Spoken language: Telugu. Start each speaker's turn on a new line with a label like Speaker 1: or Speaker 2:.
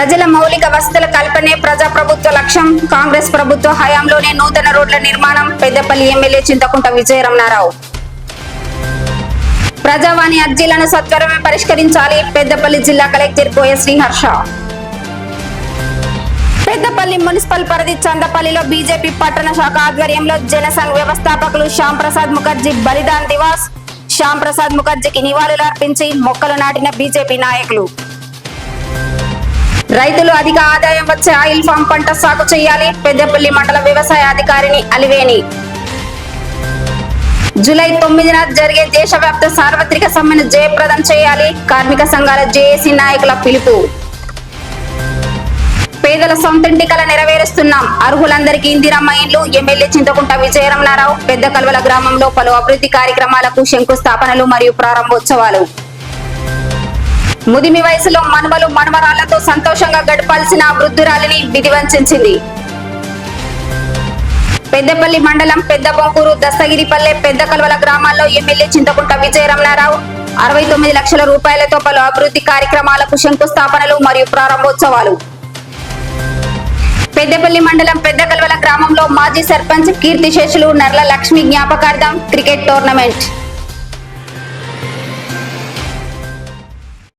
Speaker 1: ప్రజల మౌలిక వసతుల కల్పనే ప్రజా ప్రభుత్వ లక్ష్యం. కాంగ్రెస్ ప్రభుత్వ హయాంలోనే నూతన రోడ్ల నిర్మాణం. పెద్దపల్లి ఎమ్మెల్యే చింతకుంట విజయరమణారావు. ప్రజావాణి అర్జీలను సత్వరమే పరిష్కరించాలి. పెద్దపల్లి జిల్లా కలెక్టర్ పోయ శ్రీహర్ష. పెద్దపల్లి మున్సిపల్ పరిధి చందపల్లిలో బీజేపీ పట్టణ శాఖ ఆధ్వర్యంలో జనసంఘ్ వ్యవస్థాపకులు శ్యామ్ ప్రసాద్ ముఖర్జీ బలిదాన్ దివాస్. శ్యాం ప్రసాద్ ముఖర్జీకి నివాళులు అర్పించి మొక్కలు నాటిన బీజేపీ నాయకులు. రైతులు అధిక ఆదాయం వచ్చే ఆయిల్ ఫామ్ పంట సాగు చేయాలి. పెద్దపల్లి మండల వ్యవసాయ అధికారిని అలివేని జూలై తొమ్మిదిన జరిగే దేశవ్యాప్త సార్వత్రిక సమ్మెను జయప్రదం చేయాలి. కార్మిక సంఘాల జేఏసీ నాయకుల పిలుపు. పేదల సొంతింటి కల నెరవేరుస్తున్నాం. అర్హులందరికీ ఇందిరమ్మ ఇండ్లు ఎమ్మెల్యే చింతకుంట విజయరమణారావు పెద్ద కల్వల గ్రామంలో పలు అభివృద్ధి కార్యక్రమాలకు శంకుస్థాపనలు మరియు ప్రారంభోత్సవాలు. ముదిమి వయసులో మనుమలు మనుమరాళ్ళతో సంతోషంగా గడపాల్సిన వృద్ధురాలిని విధివంచింది పెద్దపల్లి మండలం పెద్ద బొంకూరు దస్తగిరిపల్లె పెద్ద కల్వల గ్రామాల్లో ఎమ్మెల్యే చింతకుంట విజయరమణారావు అరవై తొమ్మిది లక్షల రూపాయలతో పలు అభివృద్ధి కార్యక్రమాలకు శంకుస్థాపనలు మరియు ప్రారంభోత్సవాలు. పెద్దపల్లి మండలం పెద్ద కల్వల గ్రామంలో మాజీ సర్పంచ్ కీర్తిశేషులు నర్ల లక్ష్మి జ్ఞాపకార్థం క్రికెట్ టోర్నమెంట్.